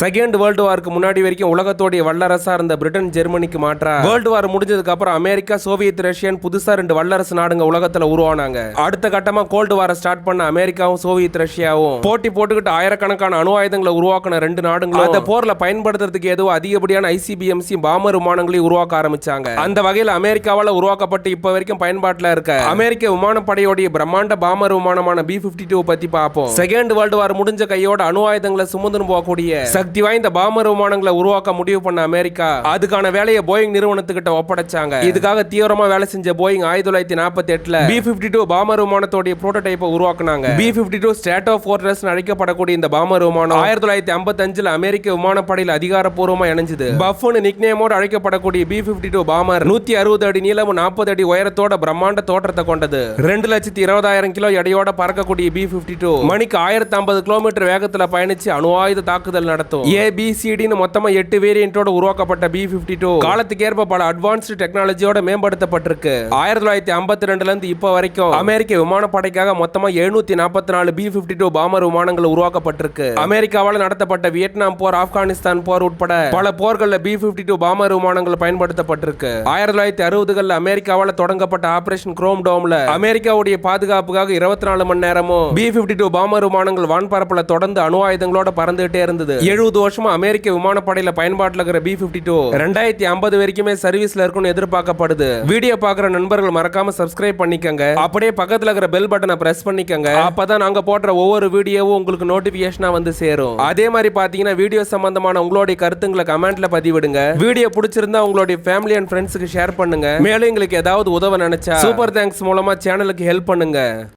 Second world வாருக்கு முன்னாடி வரைக்கும் உலகத்தோடைய வல்லரசா இருந்த பிரிட்டன் ஜெர்மனிக்கு மாற்றா. வேர்ல்டு வார் முடிஞ்சதுக்கு அப்புறம் அமெரிக்கா சோவியத் ரஷ்யன் புதுசா ரெண்டு வல்லரசு நாடுங்க உலகத்துல உருவானாங்க. அடுத்த கட்டமா கோல்டு வார ஸ்டார்ட் பண்ண அமெரிக்காவும் சோவியத் ரஷ்யாவும். போட்டி போட்டுக்கிட்டு ஆயிரக்கணக்கான அணு ஆயுதங்களை உருவாக்கின ரெண்டு நாடுங்களும். அந்த போர்ல பயன்படுத்துறதுக்கு ஏதோ அதிகப்படியான ஐசிபிஎம்சி பாமர் விமானங்களையும் உருவாக்க ஆரம்பிச்சாங்க. அந்த வகையில் அமெரிக்காவால உருவாக்கப்பட்டு இப்ப வரைக்கும் பயன்பாட்டுல இருக்க. அமெரிக்க விமானப்படையோடைய பிரம்மாண்ட பாமர் விமானமான பி பிப்டி டூ பத்தி பார்ப்போம். செகண்ட் வேர்ல்டு வார் முடிஞ்ச கையோட அணு ஆயுதங்களை சுமந்துன்னு போகக்கூடிய. சக்தி வாய்ந்த பாமர் விமானங்களை உருவாக்க முடிவு பண்ண அமெரிக்கா. அதுக்கான வேலையை போயிங் நிறுவனத்துக்கிட்ட ஒப்படைச்சாங்க. இதுக்காக தீவிரமா வேலை செஞ்ச போயிங் ஆயிரத்தி தொள்ளாயிரத்தி நாற்பத்தி எட்டுல பி பிப்டி டூ பாமர் விமானத்தோடைய புரோட்டோடைப்பை உருவாக்குனாங்க. B fifty two stratofortress அழைக்கப்படக்கூடிய இந்த பாமர் விமானம் ஆயிரத்தி தொள்ளாயிரத்தி ஐம்பத்தஞ்சுல அமெரிக்க விமானப்படையில் அதிகாரப்பூர்வமா இணைஞ்சது. பஃப்னு நிக்னேமோடு அழைக்கப்படக்கூடிய பி பிப்டி டூ பாமர் நூத்தி அறுபது அடி நீளம் நாற்பது அடி உயரத்தோட பிரம்மாண்ட தோற்றத்தை கொண்டது. ரெண்டு லட்சத்தி இருபதாயிரம் கிலோ எடையோட பறக்கக்கூடிய பி பிப்டி டூ மணிக்கு ஆயிரத்தி ஐம்பது கிலோமீட்டர் வேகத்தில் பயணிச்சு அணு ஆயுத தாக்குதல் நடத்தும். ஏபிசிடின்னு மொத்தமாக எட்டு வேரியண்டோட உருவாக்கப்பட்ட பி ஃபிஃப்டி டூ காலத்துக்கேற்ப பல அட்வான்ஸ்டு டெக்னாலஜியோட மேம்படுத்தப்பட்டிருக்கு. ஆயிரத்தி தொள்ளாயிரத்தி ஐம்பத்தி ரெண்டுல இருந்து இப்ப வரைக்கும் அமெரிக்க விமானப்படைக்காக மொத்தமாக எழுநூத்தி நாற்பத்தி நாலு பி ஃபிஃப்டி டூ பாமர் விமானங்கள் உருவாக்கப்பட்டிருக்கு. அமெரிக்காவால் நடத்தப்பட்ட வியட்நாம் போர் ஆப்கானிஸ்தான் போர் உட்பட பல போர்களில் பி ஃபிஃப்டி டூ பாமர் விமானங்கள் பயன்படுத்தப்பட்டிருக்கு. ஆயிரத்தி தொள்ளாயிரத்தி அறுபதுகளில் அமெரிக்காவால் தொடங்கப்பட்ட ஆபரேஷன் குரோம் டோம்ல அமெரிக்காவுடைய பாதுகாப்புக்காக இருபத்தி நாலு மணி நேரமும் பி ஃபிஃப்டி டூ பாமர் விமானங்கள் வான்பரப்பில் தொடர்ந்து அணு ஆயுதங்களோட பறந்துகிட்டே இருந்தது. எழுபது வருஷமா அமெரிக்க விமானப்படையில பயன்பாட்டில் இருக்கிற பி பிப்டி டூ ரெண்டாயிரத்தி ஐம்பது வரைக்குமே சர்வீஸ்ல இருக்கும்னு எதிர்பார்க்கப்படுது. வீடியோ பாக்குற நண்பர்கள் மறக்காம சப்ஸ்கிரைப் பண்ணிக்கங்க. அப்படியே பக்கத்துல இருக்கிற பெல் பட்டனை பிரஸ் பண்ணிக்கங்க. அப்பதான் நாங்க போடுற ஒவ்வொரு வீடியோவும் உங்களுக்கு நோட்டிபிகேஷனா வந்து சேரும். அதே மாதிரி பாத்தீங்கன்னா வீடியோ சம்பந்தமான உங்களுடைய கருத்துங்களை கமெண்ட்ல பதிவிடுங்க. வீடியோ பிடிச்சிருந்தா உங்களுடைய ஃபேமிலி அண்ட் ஃப்ரெண்ட்ஸுக்கு ஷேர் பண்ணுங்க. மேலும் எங்களுக்கு ஏதாவது உதவ நினைச்சா சூப்பர் தேங்க்ஸ் மூலமா சேனலுக்கு ஹெல்ப் பண்ணுங்க.